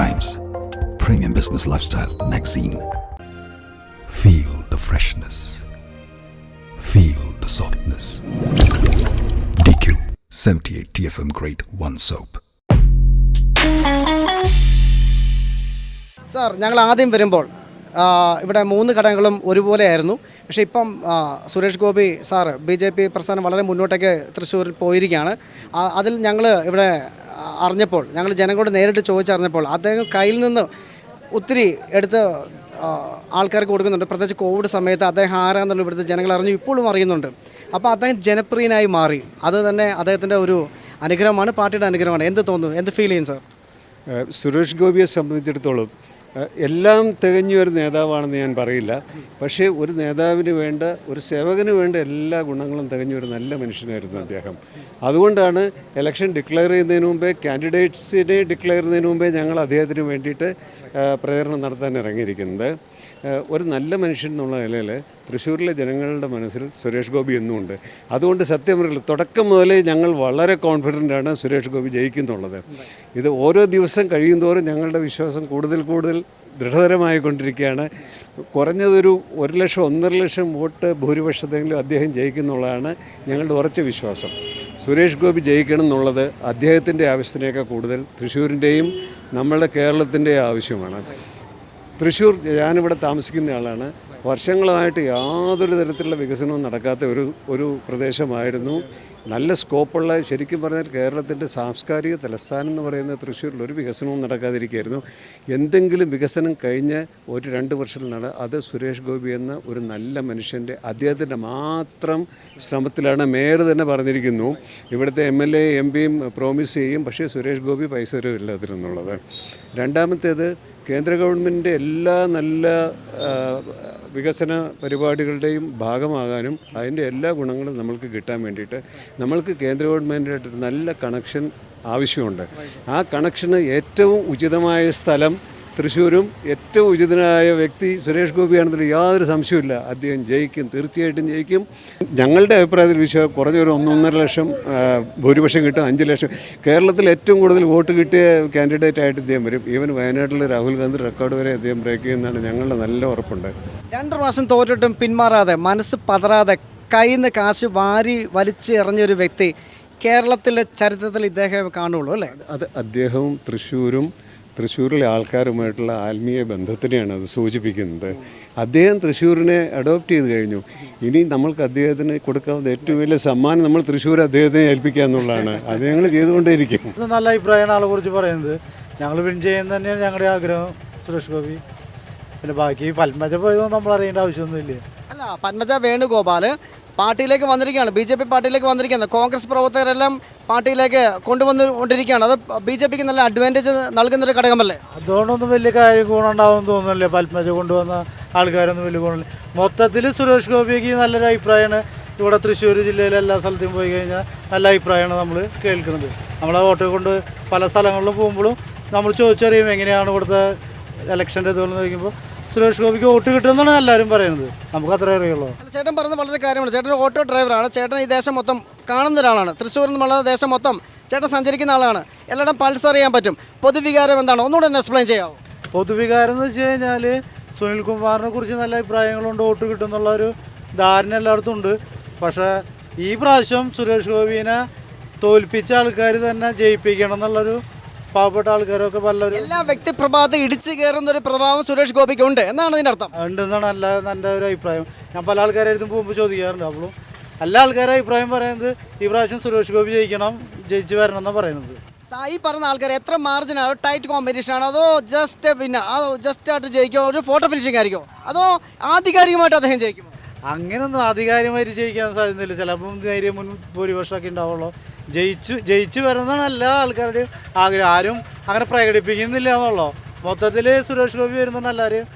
Times, premium business lifestyle magazine. Feel the freshness. Feel the softness. DQ 78 TFM Grade 1 Soap. Sir ഞങ്ങൾ ആദ്യം വരുമ്പോൾ ഇവിടെ മൂന്ന് ഘടകങ്ങളും ഒരുപോലെയായിരുന്നു പക്ഷേ ഇപ്പം Suresh Gopi sir B J P പ്രസ്ഥാനം വളരെ മുന്നോട്ടേക്ക് തൃശ്ശൂരിൽ പോയിരിക്കുകയാണ് അതിൽ ഞങ്ങൾ ഇവിടെ അറിഞ്ഞപ്പോൾ ഞങ്ങൾ ജനങ്ങളോട് നേരിട്ട് ചോദിച്ചറിഞ്ഞപ്പോൾ അദ്ദേഹം കയ്യിൽ നിന്ന് ഒത്തിരി എടുത്ത് ആൾക്കാർക്ക് കൊടുക്കുന്നുണ്ട്. പ്രത്യേകിച്ച് കോവിഡ് സമയത്ത് അദ്ദേഹം ആരാന്നുള്ള ഇവിടുത്തെ ജനങ്ങൾ അറിഞ്ഞു ഇപ്പോഴും അറിയുന്നുണ്ട്. അപ്പോൾ അദ്ദേഹം ജനപ്രിയനായി മാറി. അത് തന്നെ അദ്ദേഹത്തിന്റെ ഒരു അനുഗ്രഹമാണ് പാർട്ടിയുടെ അനുഗ്രഹമാണ്. എന്ത് തോന്നുന്നു? എന്ത് ഫീൽ ചെയ്യും സാർ സുരേഷ് ഗോപിയെ സംബന്ധിച്ചിടത്തോളം എല്ലാം തികഞ്ഞ ഒരു നേതാവാണെന്ന് ഞാൻ പറയില്ല. പക്ഷേ ഒരു നേതാവിന് വേണ്ട ഒരു സേവകന് വേണ്ട എല്ലാ ഗുണങ്ങളും തികഞ്ഞ ഒരു നല്ല മനുഷ്യനായിരുന്നു അദ്ദേഹം. അതുകൊണ്ടാണ് ഇലക്ഷൻ ഡിക്ലെയർ ചെയ്യുന്നതിന് മുമ്പേ കാൻഡിഡേറ്റ്സിനെ ഡിക്ലെയർ ചെയ്യുന്നതിന് മുമ്പേ ഞങ്ങൾ അദ്ദേഹത്തിന് വേണ്ടിയിട്ട് പ്രചരണം നടത്താൻ ഇറങ്ങിയിരിക്കുന്നത്. ഒരു നല്ല മനുഷ്യൻ എന്നുള്ള നിലയിൽ തൃശ്ശൂരിലെ ജനങ്ങളുടെ മനസ്സിൽ സുരേഷ് ഗോപി എന്നുമുണ്ട്. അതുകൊണ്ട് സത്യം തുടക്കം മുതലേ ഞങ്ങൾ വളരെ കോൺഫിഡന്റ് ആണ് സുരേഷ് ഗോപി ജയിക്കുന്നുള്ളത്. ഇത് ഓരോ ദിവസം കഴിയുന്തോറും ഞങ്ങളുടെ വിശ്വാസം കൂടുതൽ കൂടുതൽ ദൃഢതരമായി കൊണ്ടിരിക്കുകയാണ് കുറഞ്ഞതൊരു ഒരു ലക്ഷം ഒന്നര ലക്ഷം വോട്ട് ഭൂരിപക്ഷത്തെങ്കിലും അദ്ദേഹം ജയിക്കുന്നുള്ളതാണ് ഞങ്ങളുടെ ഉറച്ച വിശ്വാസം. സുരേഷ് ഗോപി ജയിക്കണം എന്നുള്ളത് അദ്ദേഹത്തിന്റെ ആവശ്യത്തിനേക്കാൾ കൂടുതൽ തൃശ്ശൂരിന്റെയും നമ്മളുടെ കേരളത്തിന്റെ ആവശ്യമാണ്. തൃശ്ശൂർ ഞാനിവിടെ താമസിക്കുന്ന ആളാണ്. വർഷങ്ങളായിട്ട് യാതൊരു തരത്തിലുള്ള വികസനവും നടക്കാത്ത ഒരു ഒരു പ്രദേശമായിരുന്നു. നല്ല സ്കോപ്പുള്ള ശരിക്കും പറഞ്ഞാൽ കേരളത്തിന്റെ സാംസ്കാരിക തലസ്ഥാനം എന്ന് പറയുന്ന തൃശ്ശൂരിൽ ഒരു വികസനവും നടക്കാതിരിക്കുകയായിരുന്നു. എന്തെങ്കിലും വികസനം കഴിഞ്ഞ് ഒരു രണ്ട് വർഷത്തിൽ നട അത് സുരേഷ് ഗോപി എന്ന ഒരു നല്ല മനുഷ്യന്റെ അദ്ദേഹത്തിന്റെ മാത്രം ശ്രമത്തിലാണ് മേയർ തന്നെ പറഞ്ഞിരിക്കുന്നു. ഇവിടുത്തെ എം എൽ എ എം പിയും പ്രോമിസ് ചെയ്യും പക്ഷേ സുരേഷ് ഗോപി പൈസ തരവില്ല അതിനെന്നുള്ളത് രണ്ടാമത്തേത് കേന്ദ്ര ഗവൺമെന്റിന്റെ എല്ലാ നല്ല വികസന പരിപാടികളുടെയും ഭാഗമാകാനും അതിന്റെ എല്ലാ ഗുണങ്ങളും നമ്മൾക്ക് കിട്ടാൻ വേണ്ടിയിട്ട് നമ്മൾക്ക് കേന്ദ്ര ഗവൺമെന്റായിട്ട് നല്ല കണക്ഷൻ ആവശ്യമുണ്ട്. ആ കണക്ഷന് ഏറ്റവും ഉചിതമായ സ്ഥലം തൃശ്ശൂരും ഏറ്റവും ഉചിതനായ വ്യക്തി സുരേഷ് ഗോപിയാണെന്നതിൽ യാതൊരു സംശയമില്ല അദ്ദേഹം ജയിക്കും തീർച്ചയായിട്ടും ജയിക്കും. ഞങ്ങളുടെ അഭിപ്രായത്തിൽ വിശ്വാസം കുറഞ്ഞൊരു ഒന്നൊന്നര ലക്ഷം ഭൂരിപക്ഷം കിട്ടും അഞ്ച് ലക്ഷം. കേരളത്തിൽ ഏറ്റവും കൂടുതൽ വോട്ട് കിട്ടിയ കാൻഡിഡേറ്റ് ആയിട്ട് ഇദ്ദേഹം വരും. ഈവൻ വയനാട്ടിലെ രാഹുൽ ഗാന്ധി റെക്കോർഡ് വരെ അദ്ദേഹം ബ്രേക്ക് ചെയ്യുന്നതാണ് ഞങ്ങളുടെ നല്ല ഉറപ്പുണ്ട്. രണ്ട് പ്രാവശ്യം തോറ്റിട്ടും പിന്മാറാതെ മനസ്സ് പതറാതെ കയ്യിൽ നിന്ന് കാശ് വാരി വലിച്ച് എറിഞ്ഞൊരു വ്യക്തി കേരളത്തിലെ ചരിത്രത്തിൽ ഇദ്ദേഹം കാണുള്ളൂ അല്ലേ? അത് അദ്ദേഹവും തൃശ്ശൂരും തൃശ്ശൂരിലെ ആൾക്കാരുമായിട്ടുള്ള ആത്മീയ ബന്ധത്തിനെയാണ് അത് സൂചിപ്പിക്കുന്നത്. അദ്ദേഹം തൃശ്ശൂരിനെ അഡോപ്റ്റ് ചെയ്ത് കഴിഞ്ഞു. ഇനി നമ്മൾക്ക് അദ്ദേഹത്തിന് കൊടുക്കാവുന്ന ഏറ്റവും വലിയ സമ്മാനം നമ്മൾ തൃശ്ശൂർ അദ്ദേഹത്തിനെ ഏൽപ്പിക്കുക എന്നുള്ളതാണ്. അത് ഞങ്ങൾ ചെയ്തുകൊണ്ടേയിരിക്കും. നല്ല അഭിപ്രായമാണ് ആളെ കുറിച്ച് പറയുന്നത്. ഞങ്ങൾ വിൻ ചെയ്യുന്ന തന്നെയാണ് ഞങ്ങളുടെ ആഗ്രഹം സുരേഷ് ഗോപി. പിന്നെ ബാക്കി പത്മജ പോയതൊന്നും നമ്മൾ അറിയേണ്ട ആവശ്യമൊന്നുമില്ല. അല്ല പത്മജ വേണുഗോപാൽ പാർട്ടിയിലേക്ക് വന്നിരിക്കുകയാണ്. ബി ജെ പി പാർട്ടിയിലേക്ക് വന്നിരിക്കുന്നത് കോൺഗ്രസ് പ്രവർത്തകരെല്ലാം പാർട്ടിയിലേക്ക് കൊണ്ടുവന്നുകൊണ്ടിരിക്കുകയാണ്. അത് ബി ജെ പിക്ക് നല്ല അഡ്വാന്റേജ് നൽകുന്നൊരു ഘടകമല്ലേ? അതുകൊണ്ടൊന്നും വലിയ കാര്യം ഗുണമുണ്ടാവും തോന്നുന്നില്ല. പത്മജ കൊണ്ടുവന്ന ആൾക്കാരൊന്നും വലിയ ഗുണമില്ല. മൊത്തത്തിൽ സുരേഷ് ഗോപിക്ക് നല്ലൊരു അഭിപ്രായമാണ്. ഇവിടെ തൃശ്ശൂർ ജില്ലയിലെ എല്ലാ സ്ഥലത്തും പോയി കഴിഞ്ഞാൽ നല്ല അഭിപ്രായമാണ് നമ്മൾ കേൾക്കുന്നത്. നമ്മളെ വോട്ട് കൊണ്ട് പല സ്ഥലങ്ങളിലും പോകുമ്പോഴും നമ്മൾ ചോദിച്ചറിയും എങ്ങനെയാണ് ഇവിടുത്തെ ഇലക്ഷന്റെ ഇതുപോലെ ചോദിക്കുമ്പോൾ സുരേഷ് ഗോപിക്ക് വോട്ട് കിട്ടുമെന്നാണ് എല്ലാവരും പറയുന്നത്. നമുക്ക് അത്രേ അറിയുള്ളൂ. ചേട്ടൻ പറഞ്ഞത് വളരെ കാര്യമാണ്. ചേട്ടൻ ഓട്ടോ ഡ്രൈവറാണ്. ചേട്ടൻ ഈ ദേശം മൊത്തം കാണുന്ന ഒരാളാണ്. തൃശ്ശൂരിൽ നിന്നുള്ള ദേശം മൊത്തം ചേട്ടൻ സഞ്ചരിക്കുന്ന ആളാണ്. എല്ലായിടം പൾസ് അറിയാൻ പറ്റും. പൊതുവികാരം എന്താണ്? ഒന്നുകൂടെ ഒന്ന് എക്സ്പ്ലെയിൻ ചെയ്യാമോ പൊതുവികാരം എന്ന് വെച്ച് കഴിഞ്ഞാൽ സുനിൽ കുമാറിനെ കുറിച്ച് നല്ല അഭിപ്രായങ്ങളുണ്ട്. വോട്ട് കിട്ടുമെന്നുള്ള ഒരു ധാരണ എല്ലായിടത്തും ഉണ്ട്. പക്ഷേ ഈ പ്രാവശ്യം സുരേഷ് ഗോപിനെ തോൽപ്പിച്ച ആൾക്കാർ തന്നെ ജയിപ്പിക്കണം എന്നുള്ളൊരു പാവപ്പെട്ട ആൾക്കാരൊക്കെ പലരും എല്ലാ വ്യക്തിപ്രഭാതത്തെ ഇടിച്ചു കയറുന്ന ഒരു പ്രഭാവം സുരേഷ് ഗോപിക്ക് ഉണ്ട് എന്നാണ് ഇതിന്റെ അർത്ഥം. ഉണ്ട് എന്നാണ് നല്ല നല്ല ഒരു അഭിപ്രായം. ഞാൻ പല ആൾക്കാരുടെ പോകുമ്പോൾ ചോദിക്കാറുണ്ട്. അപ്പോഴും എല്ലാ ആൾക്കാരും അഭിപ്രായം പറയുന്നത് ഈ പ്രാവശ്യം സുരേഷ് ഗോപി ജയിക്കണം ജയിച്ചു വരണം എന്നാണ് പറയുന്നത്. സായി ഈ പറഞ്ഞ ആൾക്കാർ എത്ര മാർജിൻ ആണോ? ടൈറ്റ് കോമ്പറ്റീഷൻ ആണോ. അതോ ജസ്റ്റ് പിന്നെ അതോ ജസ്റ്റ് ആയിട്ട് ജയിക്കുമോ ഒരു ഫോട്ടോ ഫിനിഷിംഗ് ആയിരിക്കുമോ അതോ ആധികാരികമായിട്ട് അദ്ദേഹം ജയിക്കുമോ അങ്ങനെയൊന്നും ആധികാരികമായിട്ട് ജയിക്കാൻ സാധ്യതയില്ല. ചിലപ്പം നേരിയ മുൻ ഭൂരിപക്ഷമൊക്കെ ഉണ്ടാവുള്ളൂ. ജയിച്ചു ജയിച്ചു വരുന്നതാണ് എല്ലാ ആൾക്കാരുടെയും ആഗ്രഹം. ആരും അങ്ങനെ പ്രകടിപ്പിക്കുന്നില്ല എന്നുള്ളൂ? മൊത്തത്തിൽ സുരേഷ് ഗോപി വരുന്നതാണ് എല്ലാവരും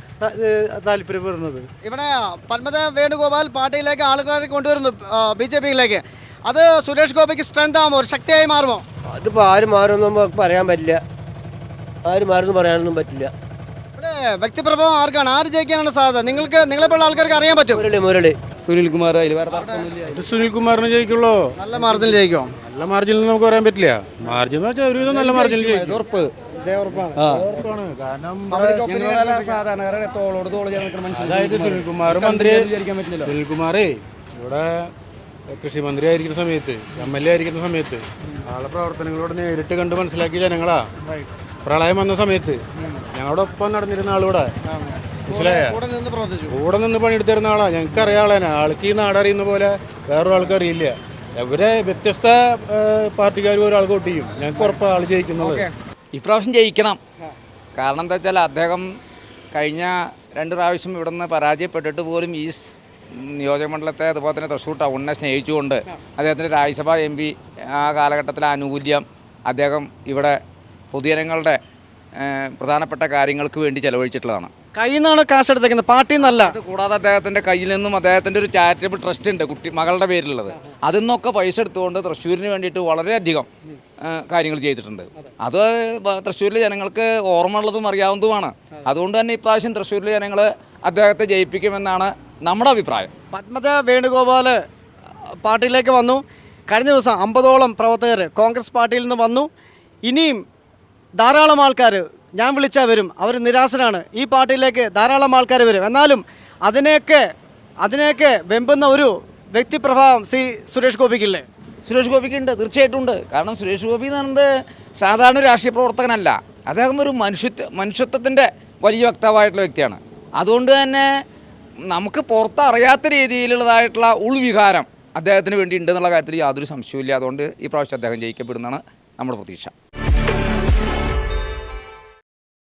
താല്പര്യപ്പെടുന്നത്. ഇവിടെ പത്മത വേണുഗോപാൽ പാർട്ടിയിലേക്ക് ആൾക്കാരെ കൊണ്ടുവരുന്നു ബി ജെ പിയിലേക്ക്. അത് സുരേഷ് ഗോപിക്ക് സ്ട്രെങ്ത് ആകുമോ ഒരു ശക്തിയായി മാറുമോ? അതിപ്പോൾ ആര് മാറുമെന്ന് നമുക്ക് പറയാൻ പറ്റില്ല. ആര് മാറുമെന്ന് പറയാനൊന്നും പറ്റില്ല. ഇവിടെ വ്യക്തിപ്രഭാവം ആർക്കാണ്? ആര് ജയിക്കാനാണ് സാധ്യത? നിങ്ങൾക്ക് നിങ്ങളെപ്പോലുള്ള ആൾക്കാർക്ക് അറിയാൻ പറ്റും. മുരളി മുരളി. സുനിൽകുമാർ അതിൽ വേറെ തർക്കമൊന്നുമില്ല ഇത് സുനിൽ കുമാറിന് ജയിക്കുള്ളൂ? നല്ല മാർജിൻ ജയിക്കുമോ നല്ല മാർജിനിൽ നമുക്ക് പറയാൻ പറ്റില്ല. മാർജിൻ എന്ന് വെച്ചാൽ ഒരുവിധം നല്ല മാർജിനിൽ ജയിക്കും. ഉറപ്പ്. കാരണം ഞങ്ങളെ സാധാരണക്കാരുടെ തോളോട് തോൾ ചേർന്ന് നിൽക്കുന്ന മനുഷ്യൻ സുനിൽകുമാർ മന്ത്രി വിചാരിക്കാൻ പറ്റില്ലല്ലോ. സുനിൽകുമാറേ ഇവിടെ കൃഷി മന്ത്രി ആയിരിക്കുന്ന സമയത്ത് എം എൽ എ ആയിരിക്കുന്ന സമയത്ത് ആളെ പ്രവർത്തനങ്ങളോട് നേരിട്ട് കണ്ട് മനസ്സിലാക്കിയ ജനങ്ങളാ. പ്രളയം വന്ന സമയത്ത് ഞങ്ങളുടെ ഒപ്പം നടന്നിരുന്ന ആളിവിടെ മനസ്സിലായ? കൂടെ നിന്ന് പണിയെടുത്തിരുന്ന ആളാ. ഞങ്ങൾക്ക് അറിയാളേനെ ആൾക്ക് ഈ നാടറിയുന്ന പോലെ വേറൊരാൾക്ക് അറിയില്ല. ഇവരെ വ്യത്യസ്ത പാർട്ടിക്കാർ ഒരാൾക്ക് വോട്ട് ചെയ്യും. ഞങ്ങൾക്ക് ഉറപ്പാണ് ആൾ ജയിക്കുന്നത്. ഇപ്രാവശ്യം ജയിക്കണം. കാരണം എന്താ വെച്ചാൽ അദ്ദേഹം കഴിഞ്ഞ രണ്ട് പ്രാവശ്യം ഇവിടെ നിന്ന് പരാജയപ്പെട്ടിട്ട് പോലും ഈ നിയോജക നിയോജകമണ്ഡലത്തെ അതുപോലെ തന്നെ തൃശ്ശൂർ ടൗണിനെ സ്നേഹിച്ചുകൊണ്ട് അദ്ദേഹത്തിന്റെ രാജ്യസഭാ എം പി ആ കാലഘട്ടത്തിലെ ആനുകൂല്യം അദ്ദേഹം ഇവിടെ പൊതുജനങ്ങളുടെ പ്രധാനപ്പെട്ട കാര്യങ്ങൾക്ക് വേണ്ടി ചെലവഴിച്ചിട്ടുള്ളതാണ്. കയ്യിൽ നിന്നാണ് കാശ് എടുത്തേക്കുന്നത്? പാർട്ടിയിൽ നിന്നല്ല അത് കൂടാതെ അദ്ദേഹത്തിന്റെ കയ്യിൽ നിന്നും അദ്ദേഹത്തിന്റെ ഒരു ചാരിറ്റബിൾ ട്രസ്റ്റ് ഉണ്ട് കുട്ടി മകളുടെ പേരിലുള്ളത്. അതിൽ നിന്നൊക്കെ പൈസ എടുത്തുകൊണ്ട് തൃശ്ശൂരിന് വേണ്ടിയിട്ട് വളരെയധികം കാര്യങ്ങൾ ചെയ്തിട്ടുണ്ട്. അത് തൃശ്ശൂരിലെ ജനങ്ങൾക്ക് ഓർമ്മ ഉള്ളതും അറിയാവുന്നതുമാണ്. അതുകൊണ്ട് തന്നെ ഇപ്രാവശ്യം തൃശ്ശൂരിലെ ജനങ്ങൾ അദ്ദേഹത്തെ ജയിപ്പിക്കുമെന്നാണ് നമ്മുടെ അഭിപ്രായം. പത്മജ വേണുഗോപാൽ പാർട്ടിയിലേക്ക് വന്നു. കഴിഞ്ഞ ദിവസം അമ്പതോളം പ്രവർത്തകർ കോൺഗ്രസ് പാർട്ടിയിൽ നിന്ന് വന്നു. ഇനിയും ധാരാളം ആൾക്കാർ ഞാൻ വിളിച്ചാൽ വരും. അവർ നിരാശനാണ് ഈ പാർട്ടിയിലേക്ക് ധാരാളം ആൾക്കാർ വരും. എന്നാലും അതിനെയൊക്കെ അതിനെയൊക്കെ വെമ്പുന്ന ഒരു വ്യക്തിപ്രഭാവം സി സുരേഷ് ഗോപിക്കില്ലേ? സുരേഷ് ഗോപിക്ക് ഉണ്ട് തീർച്ചയായിട്ടും ഉണ്ട്. കാരണം സുരേഷ് ഗോപി എന്ന് പറയുന്നത് സാധാരണ രാഷ്ട്രീയ പ്രവർത്തകനല്ല. അദ്ദേഹം ഒരു മനുഷ്യത്വ മനുഷ്യത്വത്തിന്റെ വലിയ വക്താവായിട്ടുള്ള വ്യക്തിയാണ്. അതുകൊണ്ട് തന്നെ നമുക്ക് പുറത്തറിയാത്ത രീതിയിലുള്ളതായിട്ടുള്ള ഉൾവികാരം അദ്ദേഹത്തിന് വേണ്ടി ഉണ്ടെന്നുള്ള കാര്യത്തിൽ യാതൊരു സംശയവും അതുകൊണ്ട് ഈ പ്രാവശ്യം അദ്ദേഹം ജയിക്കപ്പെടുന്നതാണ് നമ്മുടെ പ്രതീക്ഷ.